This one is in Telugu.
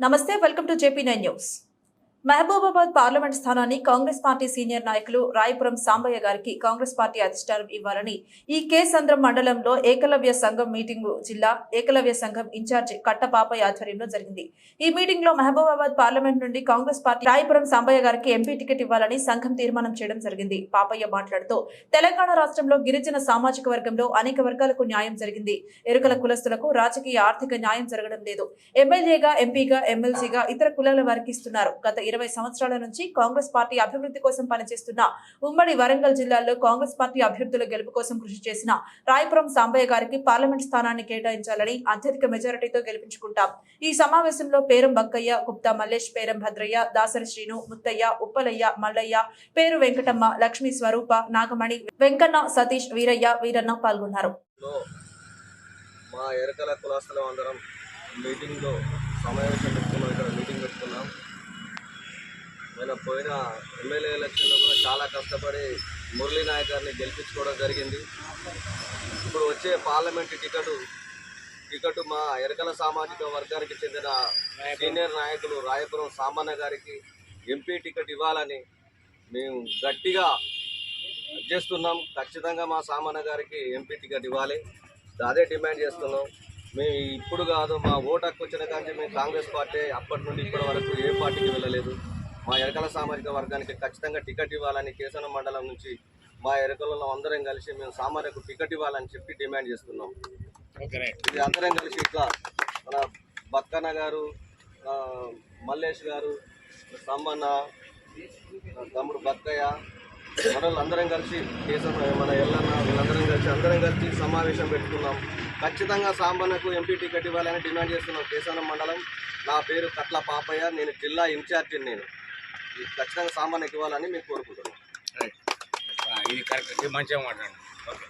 నమస్తే welcome to JP nine news. Mahabubabad parliament స్థానాన్ని కాంగ్రెస్ పార్టీ సీనియర్ నాయకులు రాయపురం సాంబయ్య గారికి కాంగ్రెస్ పార్టీ అధిష్టానం ఇవ్వాలని ఈ కేసంద్రం మండలంలో ఏకలవ్య సంఘం మీటింగు జిల్లా ఏకలవ్య సంఘం ఇన్ఛార్జి కట్టపాపయ్య ఆధ్వర్యంలో జరిగింది. ఈ మీటింగ్లో మహబూబాబాద్ పార్లమెంట్ నుండి కాంగ్రెస్ పార్టీ రాయపురం సాంబయ్య గారికి ఎంపీ టికెట్ ఇవ్వాలని సంఘం తీర్మానం చేయడం జరిగింది. పాపయ్య మాట్లాడుతూ తెలంగాణ రాష్ట్రంలో గిరిజన సామాజిక వర్గంలో అనేక వర్గాలకు న్యాయం జరిగింది. ఎరుకల కులస్తులకు రాజకీయ ఆర్థిక న్యాయం జరగడం లేదు. ఎమ్మెల్యేగా ఎంపీగా ఎమ్మెల్సీగా ఇతర కులాల వారికి ఇస్తున్నారు. గత ఇరవై సంవత్సరాల నుంచి కాంగ్రెస్ పార్టీ అభివృద్ధి కోసం పనిచేస్తున్న ఉమ్మడి వరంగల్ జిల్లాలో కాంగ్రెస్ పార్టీ అభ్యర్థుల గెలుపు కోసం కృషి చేసిన రాయపురం సాంబయ్య గారికి పార్లమెంట్ స్థానాన్ని కేటాయించాలని అత్యధిక మెజారిటీతో గెలిపించుకుంటాం. ఈ సమావేశంలో పేరం బక్కయ్య గుప్తా మల్లేష్ పేరం భద్రయ్య దాసరి శ్రీను ముత్తయ్య ఉప్పలయ్య మల్లయ్య పేరు వెంకటమ్మ లక్ష్మీ స్వరూప నాగమణి వెంకన్న సతీష్ వీరయ్య వీరన్న పాల్గొన్నారు. మా ఎరకల కులాస్తులం అందరం మీటింగ్లో సమావేశం పెట్టుకున్నాం. ఇక్కడ మీటింగ్ పెట్టుకున్నాం. ఆయన పోయిన ఎమ్మెల్యే ఎలక్షన్లో కూడా చాలా కష్టపడి మురళీ నాయక్ గారిని గెలిపించుకోవడం జరిగింది. ఇప్పుడు వచ్చే పార్లమెంట్ టికెట్ టికెట్ మా ఎరకల సామాజిక వర్గానికి చెందిన సీనియర్ నాయకులు రాయపురం సామాన్య గారికి ఎంపీ టికెట్ ఇవ్వాలని మేము గట్టిగా చేస్తున్నాం ఖచ్చితంగా మా సామాన్య గారికి ఎంపీ టికెట్ ఇవ్వాలి. అదే డిమాండ్ చేస్తున్నాం. మేము ఇప్పుడు కాదు మా ఓటు హక్కు వచ్చిన కానీ మేము కాంగ్రెస్ పార్టీ అప్పటి నుండి ఇప్పటి వరకు ఏ పార్టీకి వెళ్ళలేదు. మా ఎరకల సామాజిక వర్గానికి ఖచ్చితంగా టికెట్ ఇవ్వాలని కేసన మండలం నుంచి మా ఎరకలలో అందరం కలిసి మేము సామాన్యకు టికెట్ ఇవ్వాలని చెప్పి డిమాండ్ చేస్తున్నాం. ఇది అందరం కలిసి ఇట్లా మన బక్కన్న గారు మల్లేష్ గారు సమ్మన్న తమ్ముడు బక్కయ్య మనల్ని అందరం కలిసి కేసన్న మన ఎల్లన్న వీళ్ళందరం కలిసి అందరం కలిసి సమావేశం పెట్టుకున్నాం. ఖచ్చితంగా సాంబన్నకు ఎంపీ టికెట్ ఇవ్వాలని డిమాండ్ చేస్తున్నాం కేసనం మండలం. నా పేరు కట్ల పాపయ్య నేను జిల్లా ఇన్ఛార్జిని నేను. ఈ ఖచ్చితంగా సాంబన్నకి ఇవ్వాలని మీరు కోరుకుంటున్నాం. ఇది కరెక్ట్. మంచిగా మాట్లాడండి. ఓకే